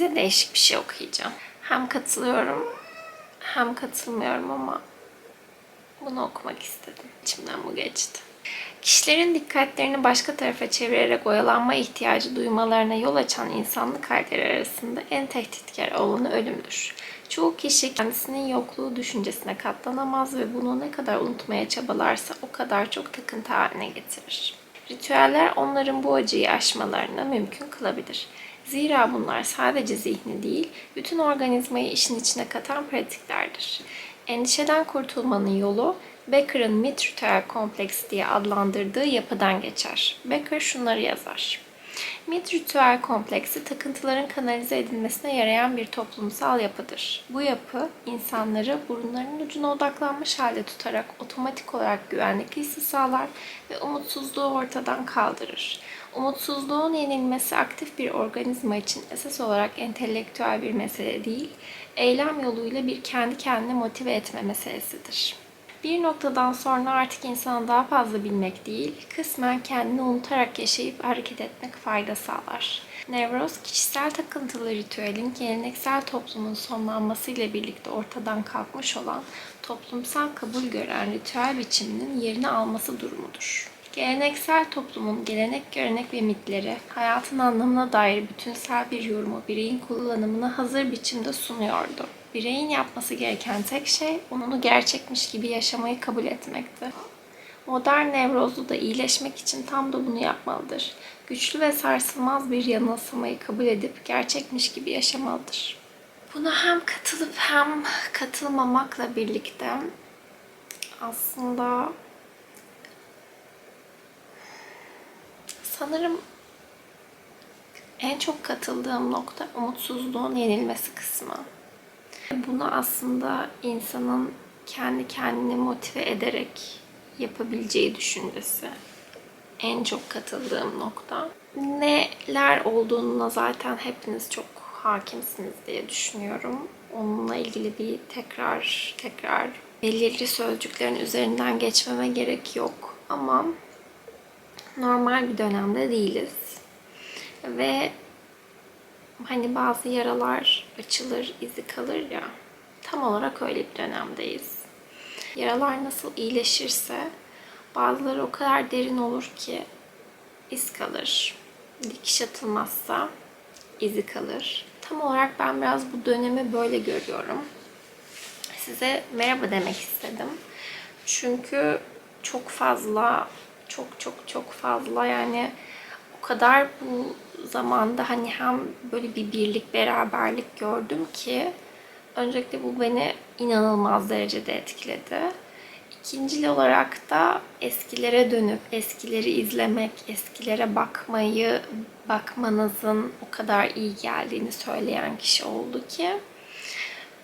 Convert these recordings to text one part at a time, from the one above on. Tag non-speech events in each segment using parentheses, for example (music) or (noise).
Size değişik bir şey okuyacağım. Hem katılıyorum hem katılmıyorum ama bunu okumak istedim. İçimden bu geçti. Kişilerin dikkatlerini başka tarafa çevirerek oyalanma ihtiyacı duymalarına yol açan insanlık halleri arasında en tehditkar olanı ölümdür. Çoğu kişi kendisinin yokluğu düşüncesine katlanamaz ve bunu ne kadar unutmaya çabalarsa o kadar çok takıntı haline getirir. Ritüeller onların bu acıyı aşmalarını mümkün kılabilir. Zira bunlar sadece zihni değil, bütün organizmayı işin içine katan pratiklerdir. Endişeden kurtulmanın yolu Becker'ın mit ritüel kompleksi diye adlandırdığı yapıdan geçer. Becker şunları yazar. Mit ritüel kompleksi takıntıların kanalize edilmesine yarayan bir toplumsal yapıdır. Bu yapı insanları burunlarının ucuna odaklanmış halde tutarak otomatik olarak güvenlik hissi sağlar ve umutsuzluğu ortadan kaldırır. Umutsuzluğun yenilmesi aktif bir organizma için esas olarak entelektüel bir mesele değil, eylem yoluyla bir kendi kendine motive etme meselesidir. Bir noktadan sonra artık insanı daha fazla bilmek değil, kısmen kendini unutarak yaşayıp hareket etmek fayda sağlar. Nevroz, kişisel takıntılı ritüelin geleneksel toplumun sonlanmasıyla birlikte ortadan kalkmış olan toplumsal kabul gören ritüel biçiminin yerini alması durumudur. Geleneksel toplumun gelenek, görenek ve mitleri, hayatın anlamına dair bütünsel bir yorumu bireyin kullanımına hazır biçimde sunuyordu. Bireyin yapması gereken tek şey onu gerçekmiş gibi yaşamayı kabul etmekti. Modern nevrozlu da iyileşmek için tam da bunu yapmalıdır. Güçlü ve sarsılmaz bir yanılsamayı kabul edip gerçekmiş gibi yaşamalıdır. Buna hem katılıp hem katılmamakla birlikte aslında sanırım en çok katıldığım nokta umutsuzluğun yenilmesi kısmı. Bunu aslında insanın kendi kendini motive ederek yapabileceği düşüncesi. En çok katıldığım nokta. Neler olduğuna zaten hepiniz çok hakimsiniz diye düşünüyorum. Onunla ilgili bir tekrar tekrar belirli sözcüklerin üzerinden geçmeme gerek yok. Ama normal bir dönemde değiliz. Ve hani bazı yaralar açılır, izi kalır ya. Tam olarak öyle bir dönemdeyiz. Yaralar nasıl iyileşirse bazıları o kadar derin olur ki iz kalır. Dikiş atılmazsa izi kalır. Tam olarak ben biraz bu dönemi böyle görüyorum. Size merhaba demek istedim. Çünkü çok fazla, çok çok çok fazla yani o kadar bu zamanda hani hem böyle bir birlik, beraberlik gördüm ki öncelikle bu beni inanılmaz derecede etkiledi. İkincil olarak da eskilere dönüp eskileri izlemek, eskilere bakmayı, bakmanızın o kadar iyi geldiğini söyleyen kişi oldu ki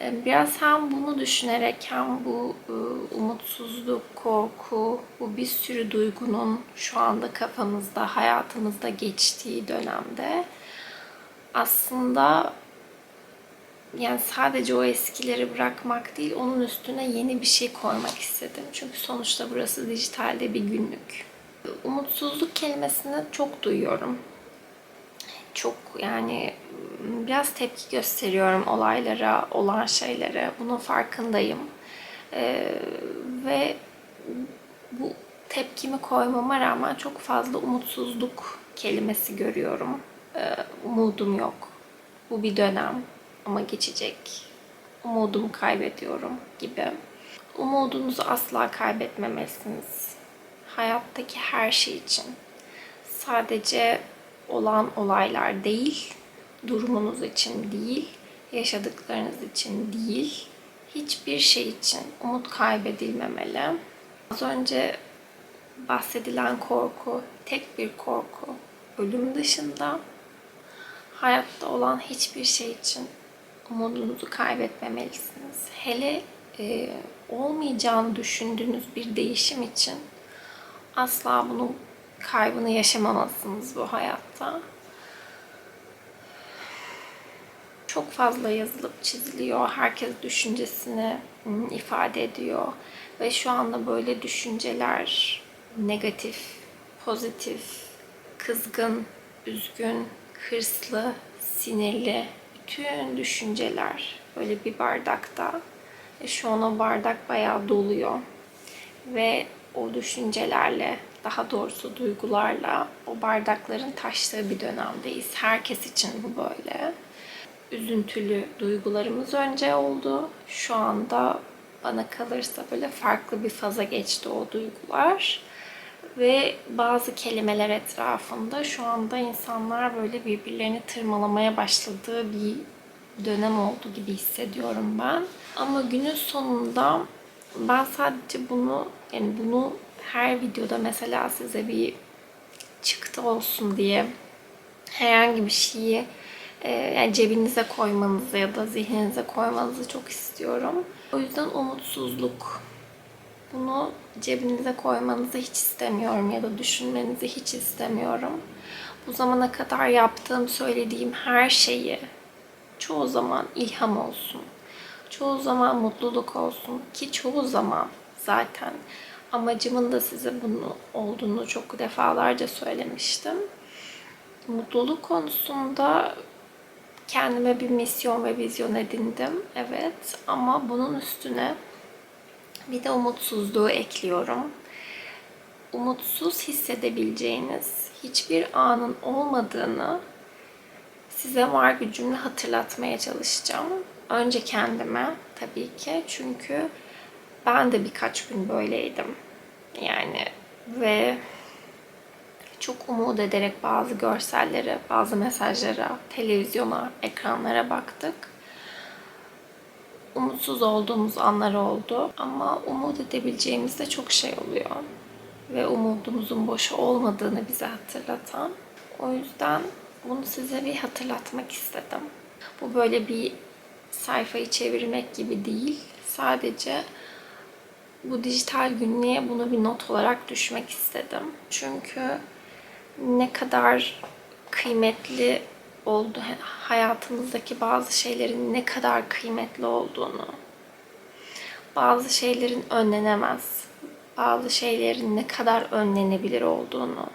biraz hem bunu düşünerek hem bu umutsuzluk, korku, bu bir sürü duygunun şu anda kafamızda, hayatımızda geçtiği dönemde aslında yani sadece o eskileri bırakmak değil, onun üstüne yeni bir şey koymak istedim. Çünkü sonuçta burası dijitalde bir günlük. Umutsuzluk kelimesini çok duyuyorum. Çok yani biraz tepki gösteriyorum olaylara, olan şeylere. Bunun farkındayım. Ee, ve bu tepkimi koymama rağmen çok fazla umutsuzluk kelimesi görüyorum. Ee, umudum yok. Bu bir dönem ama geçecek. Umudumu kaybediyorum gibi. Umudunuzu asla kaybetmemelisiniz. Hayattaki her şey için. Sadece olan olaylar değil, durumunuz için değil, yaşadıklarınız için değil, hiçbir şey için umut kaybedilmemeli. Az önce bahsedilen korku tek bir korku. Ölüm dışında hayatta olan hiçbir şey için umudunuzu kaybetmemelisiniz. Hele e, olmayacağını düşündüğünüz bir değişim için asla bunun kaybını yaşamamalısınız bu hayatta. Çok fazla yazılıp çiziliyor. Herkes düşüncesini ifade ediyor. Ve şu anda böyle düşünceler negatif, pozitif, kızgın, üzgün, hırslı, sinirli, bütün düşünceler böyle bir bardakta. E, Şu an o bardak bayağı doluyor. Ve o düşüncelerle, daha doğrusu duygularla o bardakların taştığı bir dönemdeyiz. Herkes için bu böyle. Üzüntülü duygularımız önce oldu. Şu anda bana kalırsa böyle farklı bir faza geçti o duygular. Ve bazı kelimeler etrafında şu anda insanlar böyle birbirlerini tırmalamaya başladığı bir dönem oldu gibi hissediyorum ben. Ama günün sonunda ben sadece bunu yani bunu her videoda mesela size bir çıktı olsun diye herhangi bir şeyi yani cebinize koymanızı ya da zihninize koymanızı çok istiyorum. O yüzden umutsuzluk. Bunu cebinize koymanızı hiç istemiyorum ya da düşünmenizi hiç istemiyorum. Bu zamana kadar yaptığım, söylediğim her şeyi çoğu zaman ilham olsun. Çoğu zaman mutluluk olsun ki çoğu zaman zaten amacımın da size bunu olduğunu çok defalarca söylemiştim. Mutluluk konusunda kendime bir misyon ve vizyon edindim. Evet ama bunun üstüne bir de umutsuzluğu ekliyorum. Umutsuz hissedebileceğiniz hiçbir anın olmadığını size var gücümle hatırlatmaya çalışacağım. Önce kendime tabii ki çünkü ben de birkaç gün böyleydim. Yani ve çok umut ederek bazı görsellere, bazı mesajlara, televizyona, ekranlara baktık. Umutsuz olduğumuz anlar oldu ama umut edebileceğimiz de çok şey oluyor. Ve umudumuzun boş olmadığını bize hatırlatan. O yüzden bunu size bir hatırlatmak istedim. Bu böyle bir sayfayı çevirmek gibi değil. Sadece bu dijital günlüğe bunu bir not olarak düşmek istedim. Çünkü ne kadar kıymetli oldu hayatımızdaki bazı şeylerin ne kadar kıymetli olduğunu, bazı şeylerin önlenemez, bazı şeylerin ne kadar önlenebilir olduğunu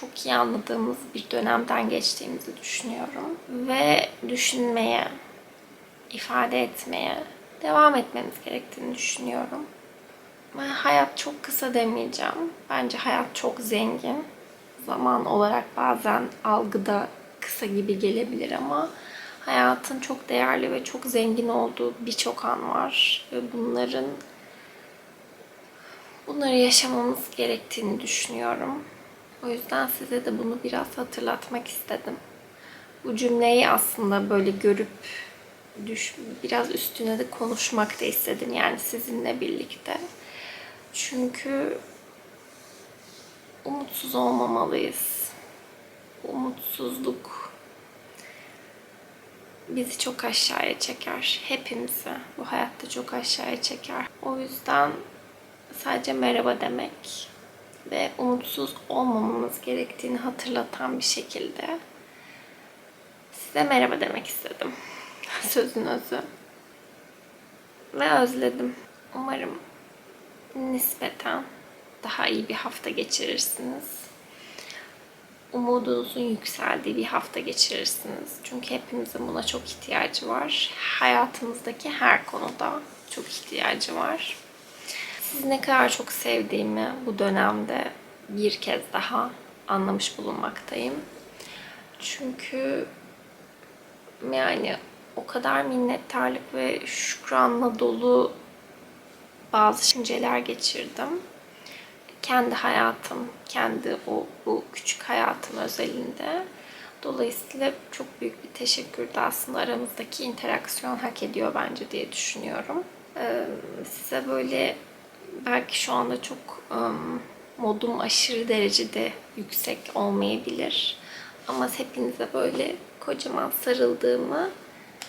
çok iyi anladığımız bir dönemden geçtiğimizi düşünüyorum. Ve düşünmeye, ifade etmeye devam etmemiz gerektiğini düşünüyorum. Hayat çok kısa demeyeceğim. Bence hayat çok zengin. Zaman olarak bazen algıda kısa gibi gelebilir ama hayatın çok değerli ve çok zengin olduğu birçok an var ve bunların bunları yaşamamız gerektiğini düşünüyorum. O yüzden size de bunu biraz hatırlatmak istedim. Bu cümleyi aslında böyle görüp düş, biraz üstüne de konuşmak da istedim yani sizinle birlikte. Çünkü umutsuz olmamalıyız. Umutsuzluk bizi çok aşağıya çeker. Hepimizi bu hayatta çok aşağıya çeker. O yüzden sadece merhaba demek ve umutsuz olmamamız gerektiğini hatırlatan bir şekilde size merhaba demek istedim. (laughs) Sözün özü. Ve özledim. Umarım nispeten daha iyi bir hafta geçirirsiniz. Umudunuzun yükseldiği bir hafta geçirirsiniz. Çünkü hepimizin buna çok ihtiyacı var. Hayatımızdaki her konuda çok ihtiyacı var. Sizi ne kadar çok sevdiğimi bu dönemde bir kez daha anlamış bulunmaktayım. Çünkü yani o kadar minnettarlık ve şükranla dolu bazı düşünceler geçirdim. Kendi hayatım, kendi o bu küçük hayatım özelinde. Dolayısıyla çok büyük bir teşekkür de aslında aramızdaki interaksiyon hak ediyor bence diye düşünüyorum. Size böyle belki şu anda çok um, modum aşırı derecede yüksek olmayabilir. Ama hepinize böyle kocaman sarıldığımı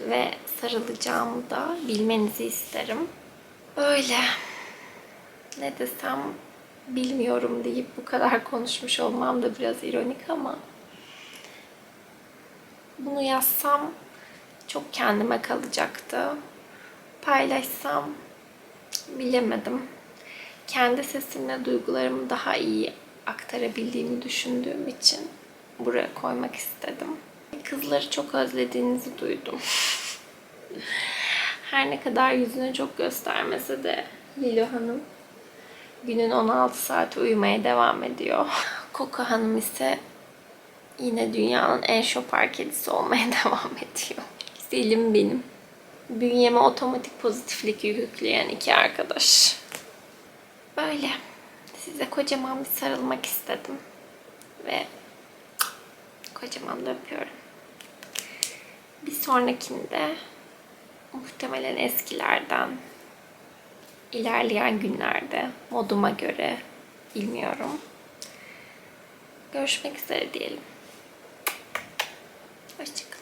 ve sarılacağımı da bilmenizi isterim. Böyle ne desem bilmiyorum deyip bu kadar konuşmuş olmam da biraz ironik ama bunu yazsam çok kendime kalacaktı. Paylaşsam bilemedim. Kendi sesimle duygularımı daha iyi aktarabildiğimi düşündüğüm için buraya koymak istedim. Kızları çok özlediğinizi duydum. Her ne kadar yüzünü çok göstermese de Lilo Hanım günün 16 saati uyumaya devam ediyor. (laughs) Koko Hanım ise yine dünyanın en şopar kedisi olmaya (laughs) devam ediyor. Selim benim. Bünyeme otomatik pozitiflik yükleyen iki arkadaş. Böyle. Size kocaman bir sarılmak istedim. Ve kocaman da öpüyorum. Bir sonrakinde muhtemelen eskilerden ilerleyen günlerde moduma göre bilmiyorum. Görüşmek üzere diyelim. Hoşçakalın.